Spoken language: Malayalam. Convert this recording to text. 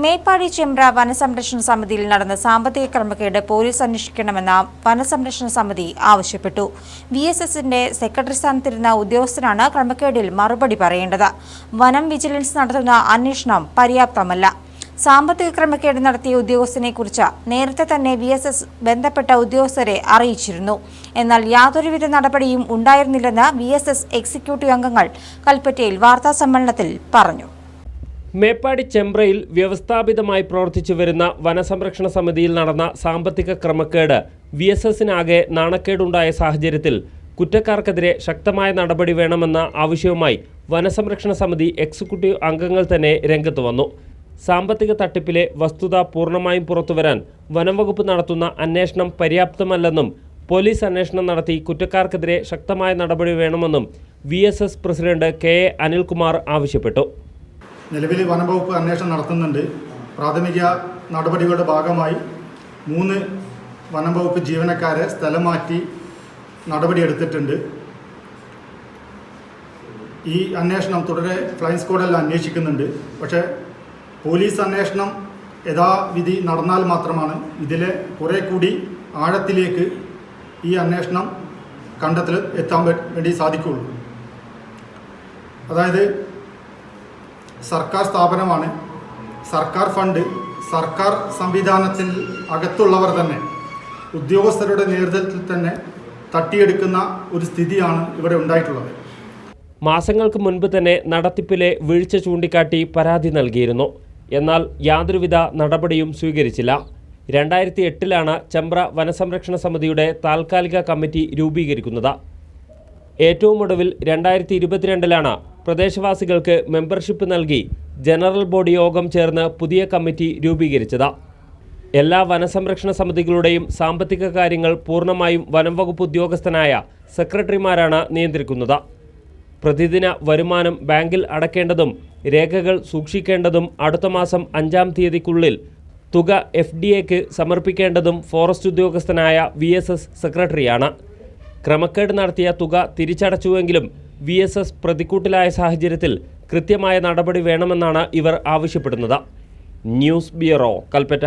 മേപ്പാടി ചെമ്പ്ര വനസംരക്ഷണ സമിതിയിൽ നടന്ന സാമ്പത്തിക ക്രമക്കേട് പോലീസ് അന്വേഷിക്കണമെന്ന വനസംരക്ഷണ സമിതി ആവശ്യപ്പെട്ടു. വി എസ് എസിന്റെ സെക്രട്ടറി സ്ഥാനത്തിരുന്ന ഉദ്യോഗസ്ഥനാണ് ക്രമക്കേടിൽ മറുപടി പറയേണ്ടത്. വനം വിജിലൻസ് നടത്തുന്ന അന്വേഷണം പര്യാപ്തമല്ല. സാമ്പത്തിക ക്രമക്കേട് നടത്തിയ ഉദ്യോഗസ്ഥനെ കുറിച്ച് നേരത്തെ തന്നെ വി എസ് എസ് ബന്ധപ്പെട്ട ഉദ്യോഗസ്ഥരെ അറിയിച്ചിരുന്നു. എന്നാൽ യാതൊരുവിധ നടപടിയും ഉണ്ടായിരുന്നില്ലെന്ന് വി എസ് എസ് എക്സിക്യൂട്ടീവ് അംഗങ്ങൾ കൽപ്പറ്റയിൽ വാർത്താസമ്മേളനത്തിൽ പറഞ്ഞു. മേപ്പാടി ചെമ്പ്രയിൽ വ്യവസ്ഥാപിതമായി പ്രവർത്തിച്ചു വരുന്ന വനസംരക്ഷണ സമിതിയിൽ നടന്ന സാമ്പത്തിക ക്രമക്കേട് വി എസ് എസിനാകെ നാണക്കേടുണ്ടായ സാഹചര്യത്തിൽ കുറ്റക്കാർക്കെതിരെ ശക്തമായ നടപടി വേണമെന്ന ആവശ്യവുമായി വനസംരക്ഷണ സമിതി എക്സിക്യൂട്ടീവ് അംഗങ്ങൾ തന്നെ രംഗത്ത് വന്നു. സാമ്പത്തിക തട്ടിപ്പിലെ വസ്തുത പൂർണമായും പുറത്തുവരാൻ വനംവകുപ്പ് നടത്തുന്ന അന്വേഷണം പര്യാപ്തമല്ലെന്നും പോലീസ് അന്വേഷണം നടത്തി കുറ്റക്കാർക്കെതിരെ ശക്തമായ നടപടി വേണമെന്നും V president K A Anilkumar ആവശ്യപ്പെട്ടു. നിലവിൽ വനംവകുപ്പ് അന്വേഷണം നടത്തുന്നുണ്ട്. പ്രാഥമിക നടപടികളുടെ ഭാഗമായി മൂന്ന് വനംവകുപ്പ് ജീവനക്കാരെ സ്ഥലം മാറ്റി നടപടിയെടുത്തിട്ടുണ്ട്. ഈ അന്വേഷണം തുടരെ ഫ്ലൈ സ്ക്വാഡെല്ലാം അന്വേഷിക്കുന്നുണ്ട്. പക്ഷേ പോലീസ് അന്വേഷണം യഥാവിധി നടന്നാൽ മാത്രമാണ് ഇതിലെ കുറേ കൂടി ആഴത്തിലേക്ക് ഈ അന്വേഷണം കണ്ടെത്തൽ എത്താൻ വേണ്ടി സാധിക്കുകയുള്ളൂ. അതായത് സർക്കാർ സ്ഥാപനമാണ്. സർക്കാർ ഫണ്ട് സർക്കാർ സംവിധാനത്തിൽ അകത്തുള്ളവർ തന്നെ ഉദ്യോഗസ്ഥരുടെ നേതൃത്വത്തിൽ തന്നെ തട്ടിയെടുക്കുന്ന ഒരു സ്ഥിതിയാണ് ഇവിടെ ഉണ്ടായിട്ടുള്ളത്. മാസങ്ങൾക്ക് മുൻപ് തന്നെ നടത്തിപ്പിലെ വീഴ്ച ചൂണ്ടിക്കാട്ടി പരാതി നൽകിയിരുന്നു. എന്നാൽ യാതൊരുവിധ നടപടിയും സ്വീകരിച്ചില്ല. രണ്ടായിരത്തി എട്ടിലാണ് ചെമ്പ്ര വനസംരക്ഷണ സമിതിയുടെ താൽക്കാലിക കമ്മിറ്റി രൂപീകരിക്കുന്നത്. ഏറ്റവും ഒടുവിൽ രണ്ടായിരത്തി ഇരുപത്തിരണ്ടിലാണ് പ്രദേശവാസികൾക്ക് മെമ്പർഷിപ്പ് നൽകി ജനറൽ ബോഡി യോഗം ചേർന്ന് പുതിയ കമ്മിറ്റി രൂപീകരിച്ചത്. എല്ലാ വനസംരക്ഷണ സമിതികളുടെയും സാമ്പത്തിക കാര്യങ്ങൾ പൂർണമായും വനം വകുപ്പ് ഉദ്യോഗസ്ഥനായ സെക്രട്ടറിമാരാണ് നിയന്ത്രിക്കുന്നത്. പ്രതിദിന വരുമാനം ബാങ്കിൽ അടക്കേണ്ടതും രേഖകൾ സൂക്ഷിക്കേണ്ടതും അടുത്ത മാസം അഞ്ചാം തീയതിക്കുള്ളിൽ തുക എഫ് ഡി എക്ക് സമർപ്പിക്കേണ്ടതും ഫോറസ്റ്റ് ഉദ്യോഗസ്ഥനായ വി എസ് എസ് സെക്രട്ടറിയാണ്. ക്രമക്കേട് നടത്തിയ തുക തിരിച്ചടച്ചുവെങ്കിലും വി എസ് എസ് പ്രതിക്കൂട്ടിലായ സാഹചര്യത്തിൽ കൃത്യമായ നടപടി വേണമെന്നാണ് ഇവർ ആവശ്യപ്പെടുന്നത്. News bureau Kalpetta.